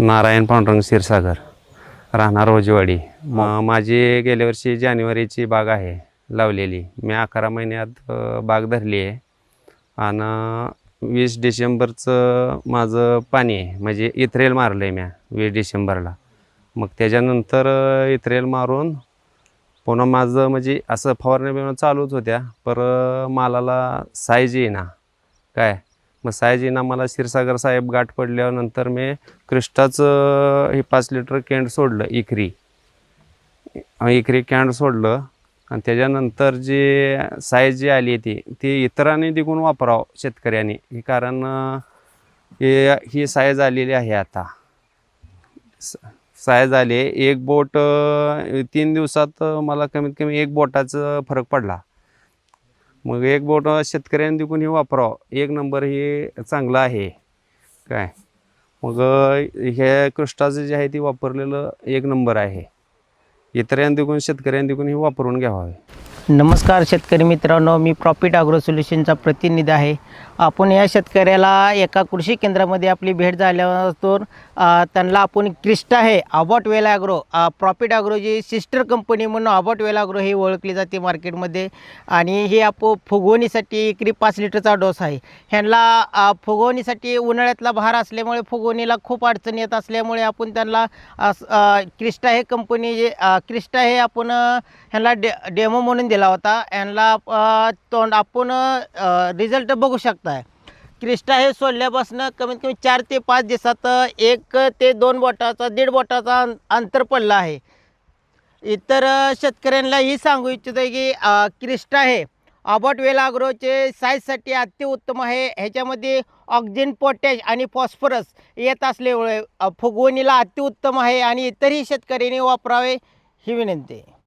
नारायण पांडुरंग क्षीरसागर राहणार रोजवाडी. म माझी गेल्या वर्षी जानेवारीची बाग आहे लावलेली. मी अकरा महिन्यात बाग धरली आहे. आणि वीस डिसेंबरचं माझं पाणी आहे. म्हणजे इथरेल मारलं आहे म्या वीस डिसेंबरला. मग त्याच्यानंतर इथ्रेल इथरेल मारून पुन्हा माझं म्हणजे असं फवारण्या बिवारण्या चालूच होत्या. पर मालाला साईज येईना. काय? मग साईज मला क्षीरसागर साहेब गाठ पडल्यानंतर मी क्रिस्टाचं हे पाच लिटर कॅन्ड सोडलं इकरी इकरी कॅन्ड सोडलं. आणि त्याच्यानंतर जी साईज जी आली ती ती इतरांनी दिकून वापरावं शेतकऱ्यांनी. हे कारण हे ही साईज आलेली आहे आता. साईज आली एक बोट तीन दिवसात मला कमीत कमी एक बोटाचं फरक पडला. मग एक बोट शेतकऱ्यांनी देखून हे वापरावं. एक नंबर हे चांगलं आहे. काय? मग हे कृष्टाचं जे आहे ते वापरलेलं एक नंबर आहे. इतरांनी देखून शेतकऱ्यांनी देखून हे वापरून घ्यावावे नमस्कार शेतकरी मित्रांनो मी प्रॉफिट ॲग्रो सोल्युशनचा प्रतिनिधी आहे. आपण या शेतकऱ्याला एका कृषी केंद्रामध्ये आपली भेट झाल्यावर त्यांना आपण क्रिस्टा आहे अबॉट वेल ॲग्रो प्रॉफिट ॲग्रोची सिस्टर कंपनी म्हणून अबॉट वेल ॲग्रो ही ओळखली जाते मार्केटमध्ये आणि हे आप फुगवणीसाठी एकरी पाच लिटरचा डोस आहे. ह्यांना फुगवणीसाठी उन्हाळ्यातला भार असल्यामुळे फुगवणीला खूप अडचण येत असल्यामुळे आपण त्यांना क्रिस्टा हे कंपनी जे क्रिस्टा हे आपण ह्यांना डे डेमो म्हणून दिला होता. यांना तोंड आपण रिझल्ट बघू शकताय. क्रिस्टा हे सोडल्यापासून कमीत कमी चार ते पाच दिवसात एक ते दोन बोटाचा दीड बोटाचा अंतर पडलं आहे. इतर शेतकऱ्यांनाही शेतकऱ्यांना ही सांगू इच्छितो की क्रिस्टा हे अबॉट वेल अग्रोचे साईजसाठी अतिउत्तम आहे. ह्याच्यामध्ये ऑक्सिजन पोटॅश आणि फॉस्फरस येत असल्यामुळे फुगवणीला अतिउत्तम आहे आणि इतरही शेतकऱ्यांनी वापरावे ही विनंती